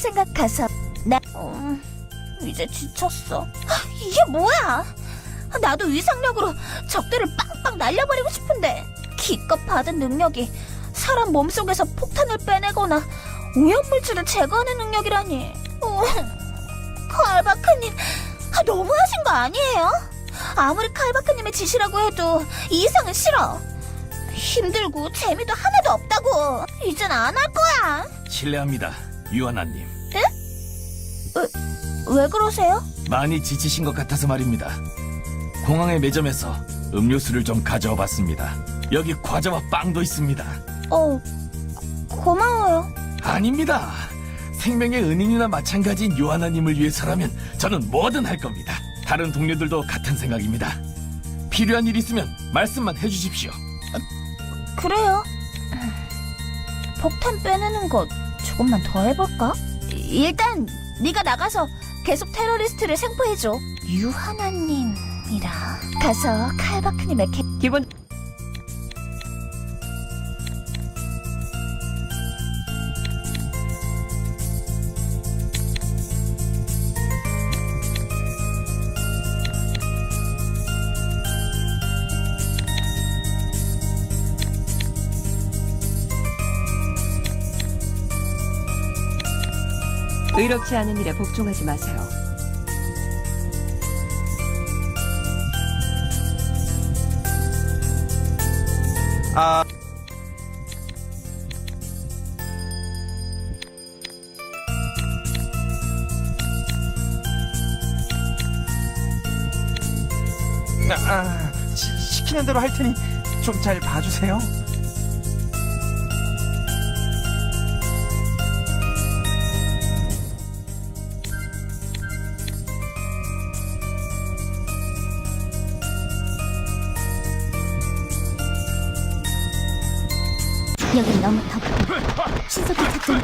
생각해서 나 음, 이제 지쳤어. 아, 이게 뭐야? 나도 위상력으로 적들을 빵빵 날려버리고 싶은데 기껏 받은 능력이 사람 몸속에서 폭탄을 빼내거나 오염물질을 제거하는 능력이라니. 어, 칼바크님 아, 너무하신 거 아니에요? 아무리 칼바크님의 지시라고 해도 이 이상은 싫어. 힘들고 재미도 하나도 없다고. 이젠 안 할 거야. 실례합니다, 유하나님. 왜 그러세요? 많이 지치신 것 같아서 말입니다. 공항의 매점에서 음료수를 좀 가져와 봤습니다. 여기 과자와 빵도 있습니다. 어, 고마워요. 아닙니다. 생명의 은인이나 마찬가지인 요하나님을 위해서라면 저는 뭐든 할 겁니다. 다른 동료들도 같은 생각입니다. 필요한 일 있으면 말씀만 해주십시오. 그래요. 폭탄 빼내는 거 조금만 더 해볼까? 일단 네가 나가서 계속 테러리스트를 생포해줘. 유하나님이라. 가서 칼바크님의 개... 기본 의롭지 않은 일에 복종하지 마세요. 아, 아, 시, 시키는 대로 할 테니 좀 잘 봐주세요.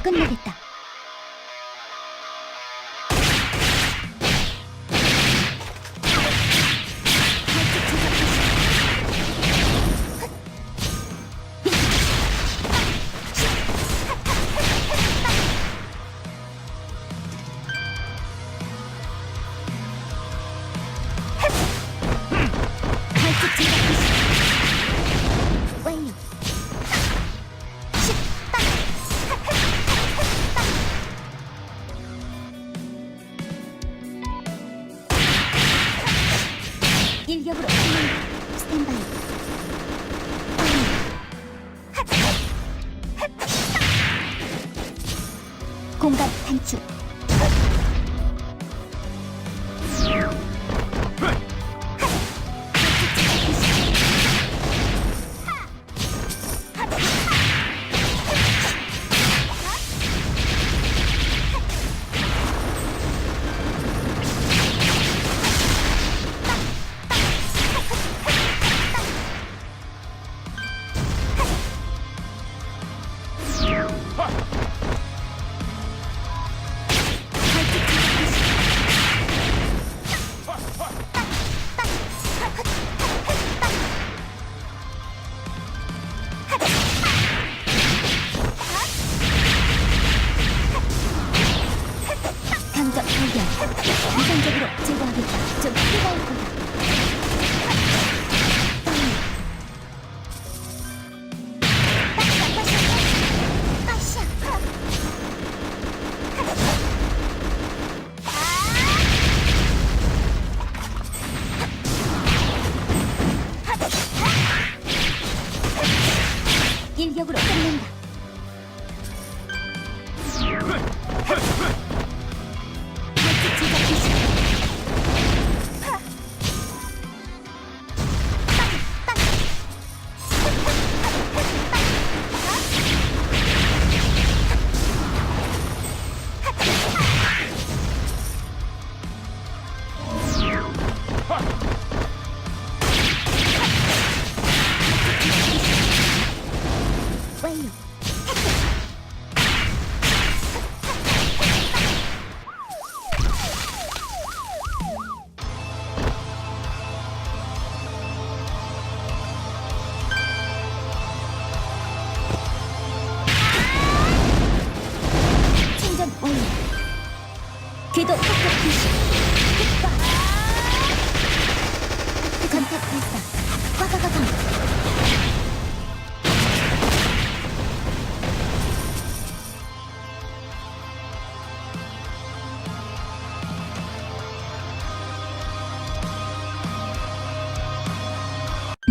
끝내겠다.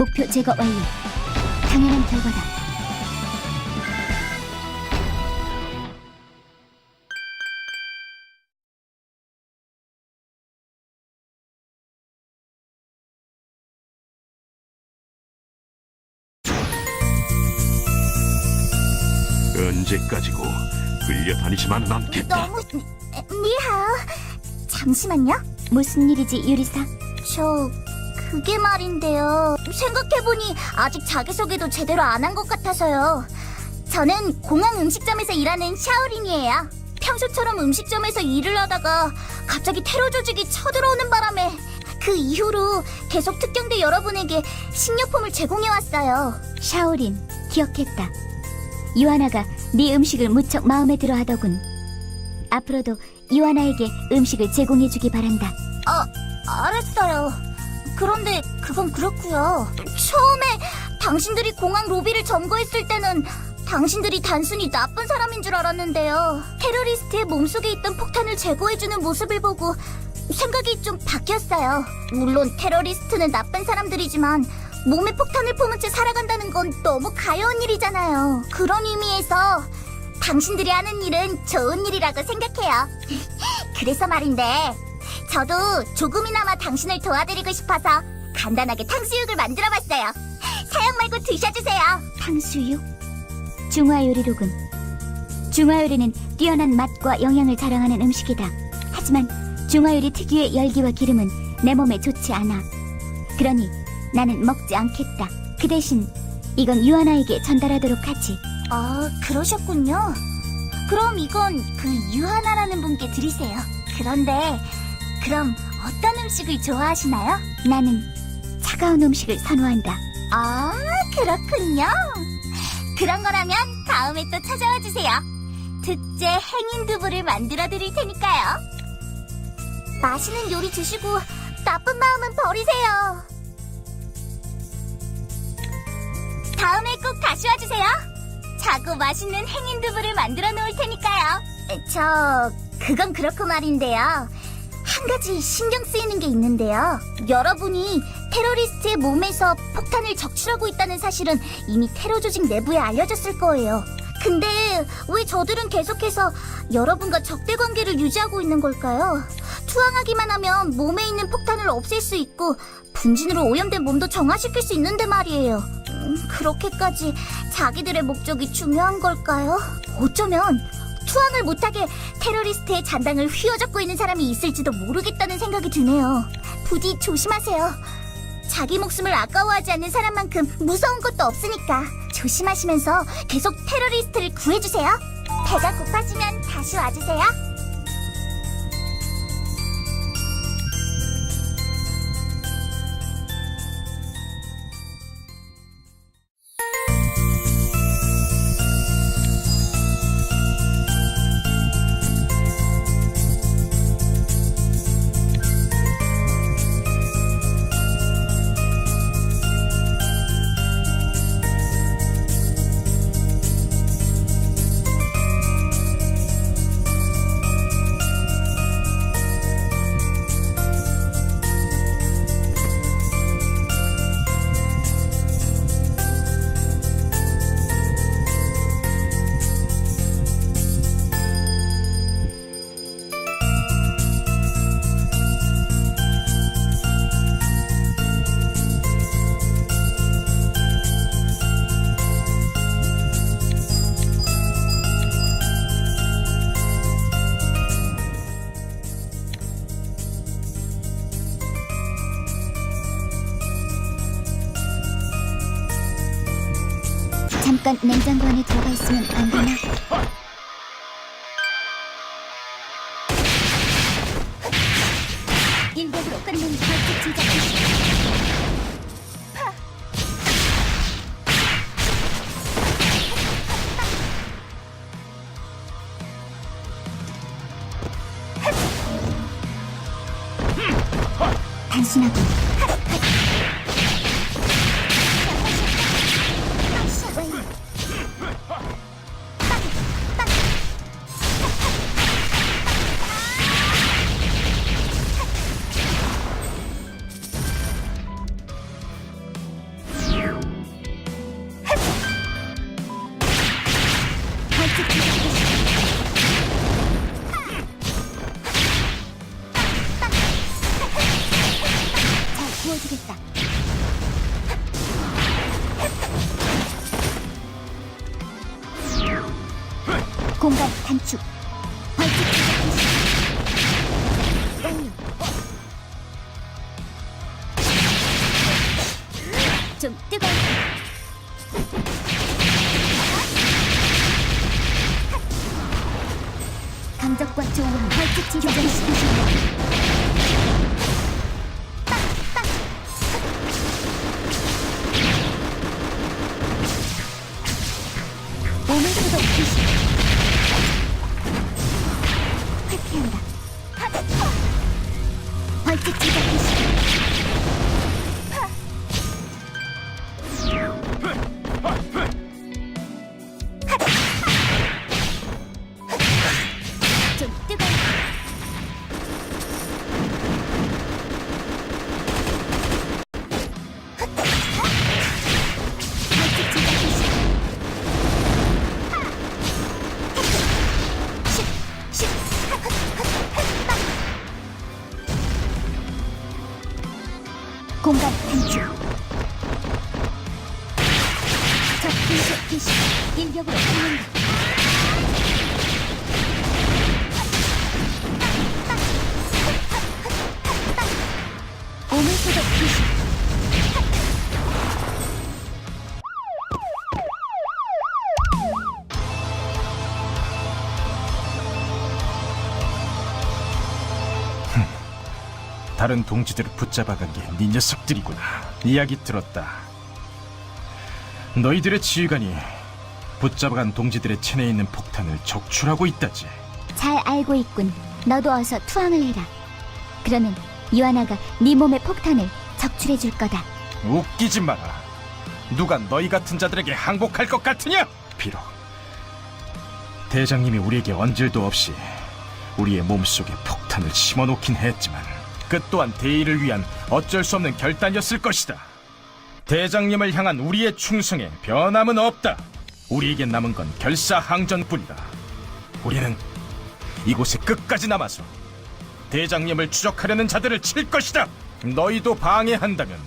목표 제거 완료. 당연한 결과다. 언제까지고 끌려다니지만은 않겠다. 너무 미하. 잠시만요. 무슨 일이지 유리사? 저 그게 말인데요. 생각해보니 아직 자기소개도 제대로 안 한 것 같아서요. 저는 공항 음식점에서 일하는 샤오린이에요. 평소처럼 음식점에서 일을 하다가 갑자기 테러 조직이 쳐들어오는 바람에 그 이후로 계속 특경대 여러분에게 식료품을 제공해왔어요. 샤오린, 기억했다. 유아나가 네 음식을 무척 마음에 들어 하더군. 앞으로도 유아나에게 음식을 제공해주기 바란다. 아, 알았어요. 그런데 그건 그렇고요. 처음에 당신들이 공항 로비를 점거했을 때는 당신들이 단순히 나쁜 사람인 줄 알았는데요. 테러리스트의 몸속에 있던 폭탄을 제거해주는 모습을 보고 생각이 좀 바뀌었어요. 물론 테러리스트는 나쁜 사람들이지만 몸에 폭탄을 품은 채 살아간다는 건 너무 가여운 일이잖아요. 그런 의미에서 당신들이 하는 일은 좋은 일이라고 생각해요. 그래서 말인데, 저도 조금이나마 당신을 도와드리고 싶어서 간단하게 탕수육을 만들어 봤어요. 사양 말고 드셔주세요. 탕수육? 중화요리로군. 중화요리는 뛰어난 맛과 영양을 자랑하는 음식이다. 하지만 중화요리 특유의 열기와 기름은 내 몸에 좋지 않아. 그러니 나는 먹지 않겠다. 그 대신 이건 유아나에게 전달하도록 하지. 아, 그러셨군요. 그럼 이건 그 유하나라는 분께 드리세요. 그런데 그럼 어떤 음식을 좋아하시나요? 나는 차가운 음식을 선호한다. 아, 그렇군요. 그런 거라면 다음에 또 찾아와 주세요. 특제 행인 두부를 만들어 드릴 테니까요. 맛있는 요리 드시고 나쁜 마음은 버리세요. 다음에 꼭 다시 와 주세요. 자고 맛있는 행인 두부를 만들어 놓을 테니까요. 저 그건 그렇고 말인데요. 한 가지 신경 쓰이는 게 있는데요. 여러분이 테러리스트의 몸에서 폭탄을 적출하고 있다는 사실은 이미 테러 조직 내부에 알려졌을 거예요. 근데 왜 저들은 계속해서 여러분과 적대 관계를 유지하고 있는 걸까요? 투항하기만 하면 몸에 있는 폭탄을 없앨 수 있고 분진으로 오염된 몸도 정화시킬 수 있는데 말이에요. 음, 그렇게까지 자기들의 목적이 중요한 걸까요? 어쩌면 투항을 못하게 테러리스트의 잔당을 휘어잡고 있는 사람이 있을지도 모르겠다는 생각이 드네요. 부디 조심하세요. 자기 목숨을 아까워하지 않는 사람만큼 무서운 것도 없으니까 조심하시면서 계속 테러리스트를 구해주세요. 배가 고파지면 다시 와주세요. 잠깐 냉장고 안에 들어가 있으면 안 되나? 다른 동지들을 붙잡아간 게 네 녀석들이구나. 이야기 들었다. 너희들의 지휘관이 붙잡아간 동지들의 체내에 있는 폭탄을 적출하고 있다지. 잘 알고 있군. 너도 어서 투항을 해라. 그러면 유아나가 네 몸의 폭탄을 적출해 줄 거다. 웃기지 마라. 누가 너희 같은 자들에게 항복할 것 같으냐? 비록 대장님이 우리에게 언질도 없이 우리의 몸속에 폭탄을 심어놓긴 했지만 그 또한 대의를 위한 어쩔 수 없는 결단이었을 것이다. 대장님을 향한 우리의 충성에 변함은 없다. 우리에게 남은 건 결사항전뿐이다. 우리는 이곳에 끝까지 남아서 대장님을 추적하려는 자들을 칠 것이다. 너희도 방해한다면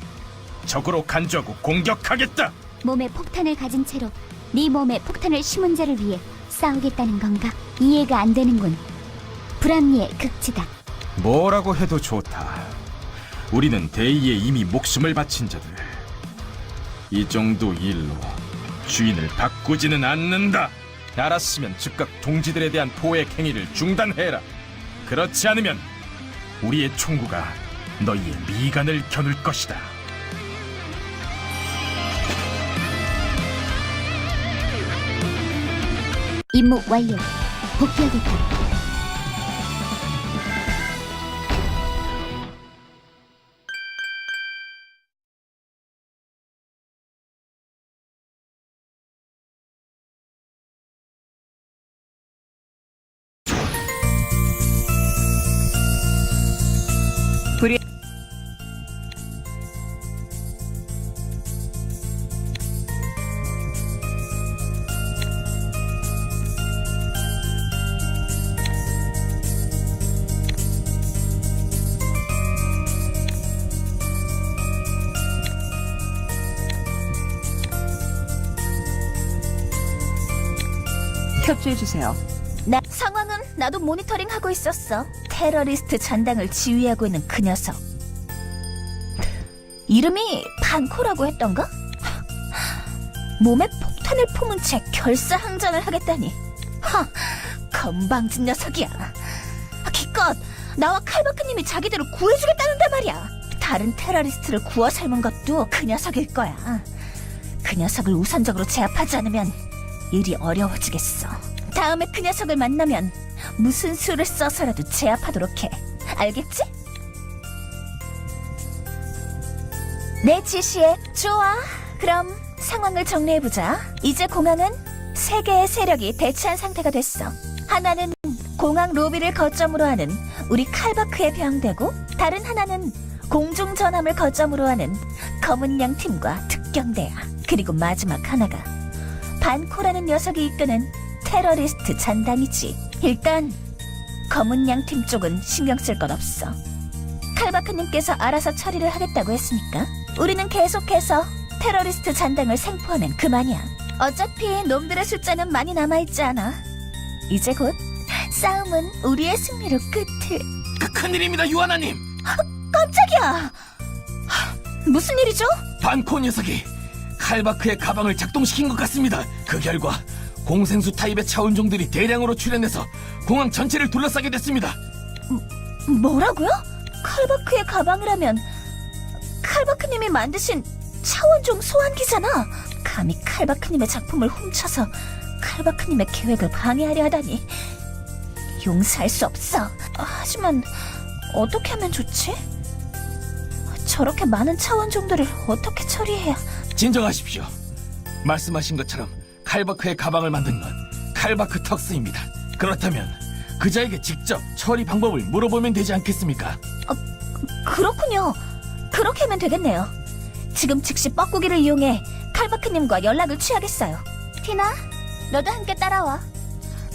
적으로 간주하고 공격하겠다. 몸에 폭탄을 가진 채로 네 몸에 폭탄을 심은 자를 위해 싸우겠다는 건가? 이해가 안 되는군. 불합리의 극치다. 뭐라고 해도 좋다. 우리는 대의에 이미 목숨을 바친 자들. 이 정도 일로 주인을 바꾸지는 않는다. 알았으면 즉각 동지들에 대한 포획 행위를 중단해라. 그렇지 않으면 우리의 총구가 너희의 미간을 겨눌 것이다. 임무 완료. 복귀하겠다. 협조해 주세요. 나 상황은 나도 모니터링 하고 있었어. 테러리스트 전당을 지휘하고 있는 그 녀석. 이름이 반코라고 했던가? 몸에 폭탄을 품은 채 결사항전을 하겠다니. 하, 건방진 녀석이야. 기껏 나와 칼바크님이 자기들을 구해주겠다는데 말이야. 다른 테러리스트를 구워 삶은 것도 그 녀석일 거야. 그 녀석을 우선적으로 제압하지 않으면 일이 어려워지겠어. 다음에 그 녀석을 만나면 무슨 수를 써서라도 제압하도록 해. 알겠지? 내 지시에 좋아. 그럼 상황을 정리해보자. 이제 공항은 세 개의 세력이 대치한 상태가 됐어. 하나는 공항 로비를 거점으로 하는 우리 칼바크의 병대고, 다른 하나는 공중 전함을 거점으로 하는 검은 양 팀과 특경대야. 그리고 마지막 하나가 반코라는 녀석이 이끄는 테러리스트 잔당이지. 일단 검은 양팀 쪽은 신경 쓸 건 없어. 칼바크님께서 알아서 처리를 하겠다고 했으니까 우리는 계속해서 테러리스트 잔당을 생포하면 그만이야. 어차피 놈들의 숫자는 많이 남아있지 않아. 이제 곧 싸움은 우리의 승리로 끝을. 그 큰일입니다, 유하나님. 깜짝이야! 하, 무슨 일이죠? 반코 녀석이 칼바크의 가방을 작동시킨 것 같습니다. 그 결과 공생수 타입의 차원종들이 대량으로 출현해서 공항 전체를 둘러싸게 됐습니다. 뭐라고요? 칼바크의 가방이라면 칼바크님이 만드신 차원종 소환기잖아. 감히 칼바크님의 작품을 훔쳐서 칼바크님의 계획을 방해하려 하다니 용서할 수 없어. 하지만 어떻게 하면 좋지? 저렇게 많은 차원종들을 어떻게 처리해야? 진정하십시오. 말씀하신 것처럼 칼바크의 가방을 만든 건 칼바크 턱스입니다. 그렇다면 그자에게 직접 처리 방법을 물어보면 되지 않겠습니까? 그렇군요. 그렇게 하면 되겠네요. 지금 즉시 뻐꾸기를 이용해 칼바크님과 연락을 취하겠어요. 티나, 너도 함께 따라와.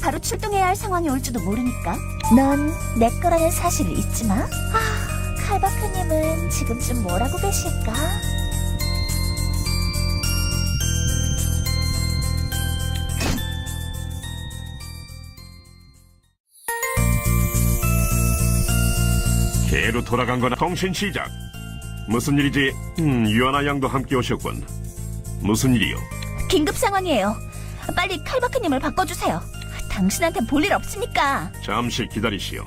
바로 출동해야 할 상황이 올지도 모르니까. 넌 내 거라는 사실을 잊지 마. 아, 칼바크님은 지금쯤 뭐라고 계실까? 개로 돌아간 거나 통신 시작. 무슨 일이지? 음, 유아나 양도 함께 오셨군. 무슨 일이요? 긴급 상황이에요. 빨리 칼바크님을 바꿔주세요. 당신한테 볼 일 없으니까. 잠시 기다리시오.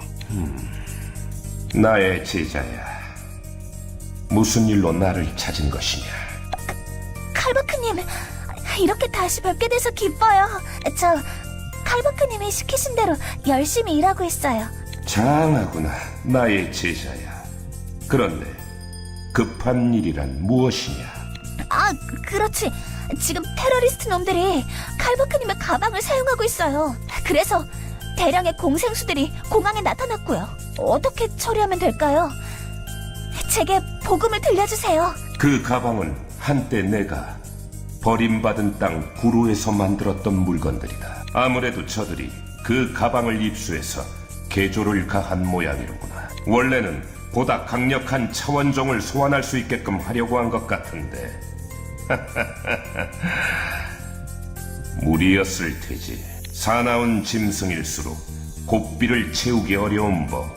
나의 제자야. 무슨 일로 나를 찾은 것이냐? 칼바크님, 이렇게 다시 뵙게 돼서 기뻐요. 저, 칼바크님이 시키신 대로 열심히 일하고 있어요. 장하구나, 나의 제자야. 그런데 급한 일이란 무엇이냐? 아, 그렇지. 지금 테러리스트 놈들이 칼바크님의 가방을 사용하고 있어요. 그래서 대량의 공생수들이 공항에 나타났고요. 어떻게 처리하면 될까요? 제게 복음을 들려주세요. 그 가방은 한때 내가 버림받은 땅 구루에서 만들었던 물건들이다. 아무래도 저들이 그 가방을 입수해서 개조를 가한 모양이로구나. 원래는 보다 강력한 차원종을 소환할 수 있게끔 하려고 한 것 같은데. 무리였을 테지. 사나운 짐승일수록 고삐를 채우기 어려운 법.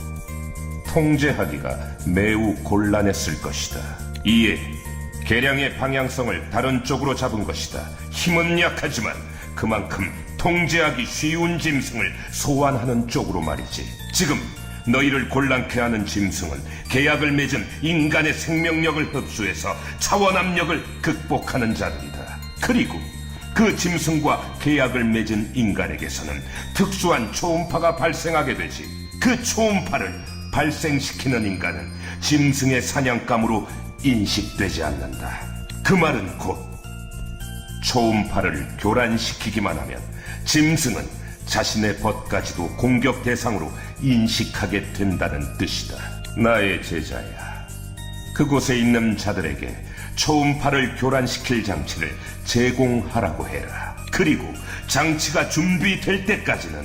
통제하기가 매우 곤란했을 것이다. 이에 계량의 방향성을 다른 쪽으로 잡은 것이다. 힘은 약하지만 그만큼 통제하기 쉬운 짐승을 소환하는 쪽으로 말이지. 지금 너희를 곤란케 하는 짐승은 계약을 맺은 인간의 생명력을 흡수해서 차원 압력을 극복하는 자들이다. 그리고 그 짐승과 계약을 맺은 인간에게서는 특수한 초음파가 발생하게 되지. 그 초음파를 발생시키는 인간은 짐승의 사냥감으로 인식되지 않는다. 그 말은 곧 초음파를 교란시키기만 하면 짐승은 자신의 벗까지도 공격 대상으로 인식하게 된다는 뜻이다. 나의 제자야. 그곳에 있는 자들에게 초음파를 교란시킬 장치를 제공하라고 해라. 그리고 장치가 준비될 때까지는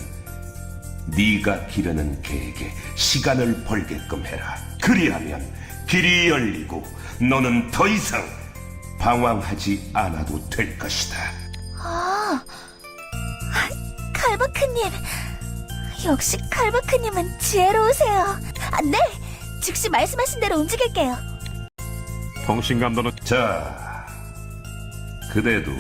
네가 기르는 개에게 시간을 벌게끔 해라. 그리하면 길이 열리고 너는 더 이상 방황하지 않아도 될 것이다. 아, 칼바크님. 역시 칼바크님은 지혜로우세요. 아, 네! 즉시 말씀하신 대로 움직일게요. 통신감도는 자, 그대도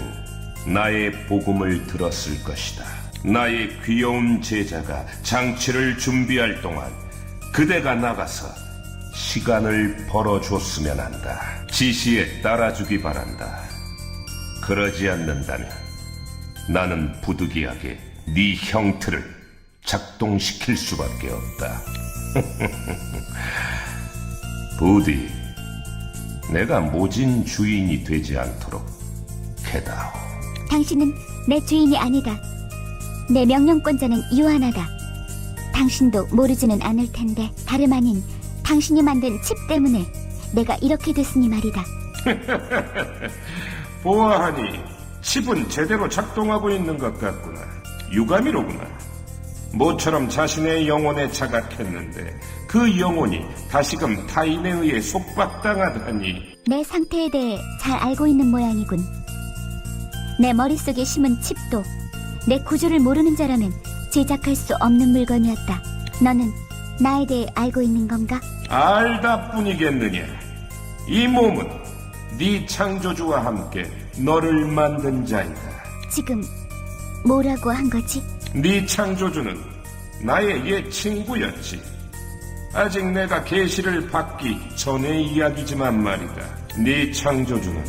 나의 복음을 들었을 것이다. 나의 귀여운 제자가 장치를 준비할 동안 그대가 나가서 시간을 벌어줬으면 한다. 지시에 따라주기 바란다. 그러지 않는다면 나는 부득이하게 네 형틀을 작동시킬 수밖에 없다. 부디 내가 모진 주인이 되지 않도록 해다오. 당신은 내 주인이 아니다. 내 명령권자는 유한하다. 당신도 모르지는 않을 텐데 다름 아닌 당신이 만든 칩 때문에 내가 이렇게 됐으니 말이다. 보아하니 칩은 제대로 작동하고 있는 것 같구나. 유감이로구나. 모처럼 자신의 영혼에 자각했는데 그 영혼이 다시금 타인에 의해 속박당하다니 내 상태에 대해 잘 알고 있는 모양이군. 내 머릿속에 심은 칩도 내 구조를 모르는 자라면 제작할 수 없는 물건이었다. 너는 나에 대해 알고 있는 건가? 알다 뿐이겠느냐. 이 몸은 네 창조주와 함께 너를 만든 자이다. 지금 뭐라고 한 거지? 네 창조주는 나의 옛 친구였지. 아직 내가 계시를 받기 전의 이야기지만 말이다. 네 창조주는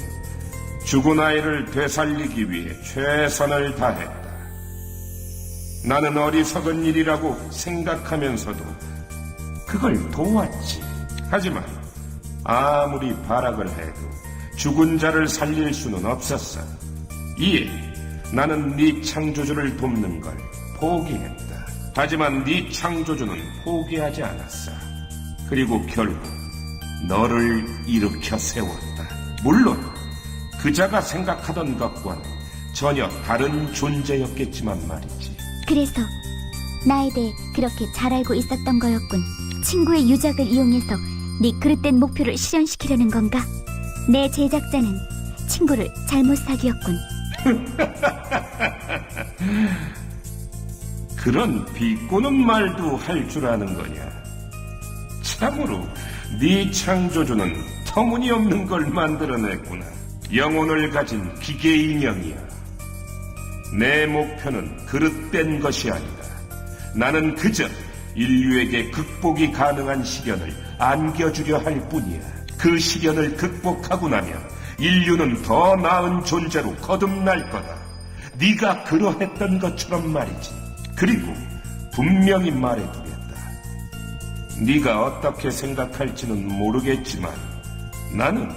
죽은 아이를 되살리기 위해 최선을 다했다. 나는 어리석은 일이라고 생각하면서도 그걸 도왔지. 하지만 아무리 발악을 해도 죽은 자를 살릴 수는 없었어. 이에 나는 네 창조주를 돕는 걸 포기했다. 하지만 네 창조주는 포기하지 않았어. 그리고 결국 너를 일으켜 세웠다. 물론 그자가 생각하던 것과는 전혀 다른 존재였겠지만 말이지. 그래서 나에 대해 그렇게 잘 알고 있었던 거였군. 친구의 유작을 이용해서 네 그릇된 목표를 실현시키려는 건가? 내 제작자는 친구를 잘못 사귀었군. 그런 비꼬는 말도 할 줄 아는 거냐? 참으로 네 창조주는 터무니없는 걸 만들어냈구나. 영혼을 가진 기계 인형이야. 내 목표는 그릇된 것이 아니다. 나는 그저 인류에게 극복이 가능한 시련을 안겨주려 할 뿐이야. 그 시련을 극복하고 나면 인류는 더 나은 존재로 거듭날 거다. 네가 그러했던 것처럼 말이지. 그리고 분명히 말해두겠다. 네가 어떻게 생각할지는 모르겠지만 나는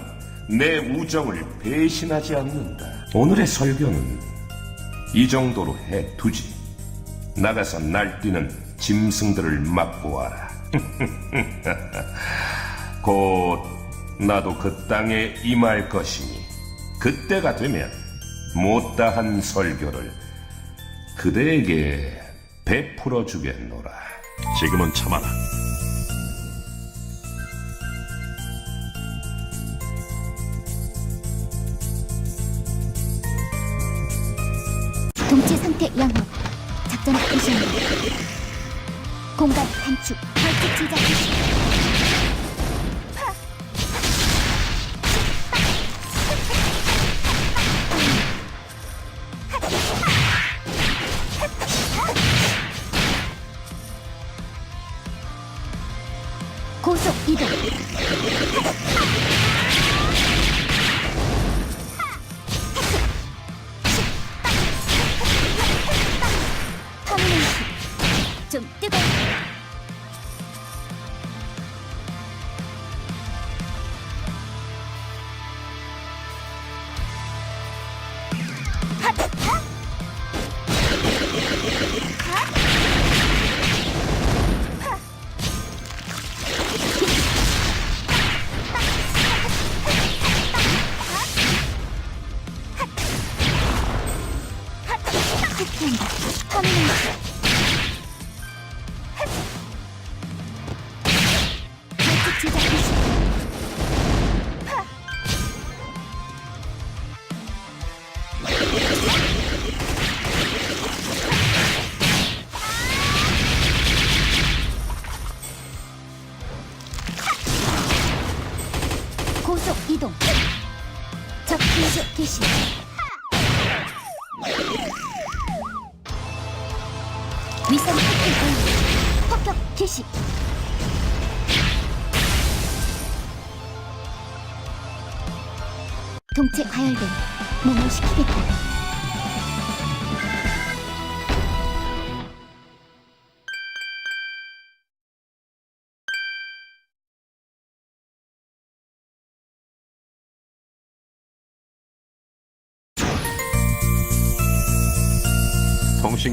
내 우정을 배신하지 않는다. 오늘의 설교는 이 정도로 해두지. 나가서 날뛰는 짐승들을 맛보아라. 곧 나도 그 땅에 임할 것이니 그때가 되면 못다한 설교를 그대에게 베풀어 주겠노라. 지금은 참아라. 동체 상태 양호. 작전 개시. 공간 단축. 발칙 제작 고속 이동. 적 분쇄 개시. 위성 폭격 완료. 폭격 개시. 동체 가열된 몸을 식히겠다.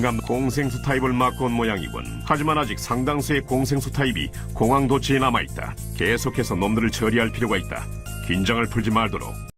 통신감 공생수 타입을 맡고 온 모양이군. 하지만 아직 상당수의 공생수 타입이 공항 도치에 남아 있다. 계속해서 놈들을 처리할 필요가 있다. 긴장을 풀지 말도록.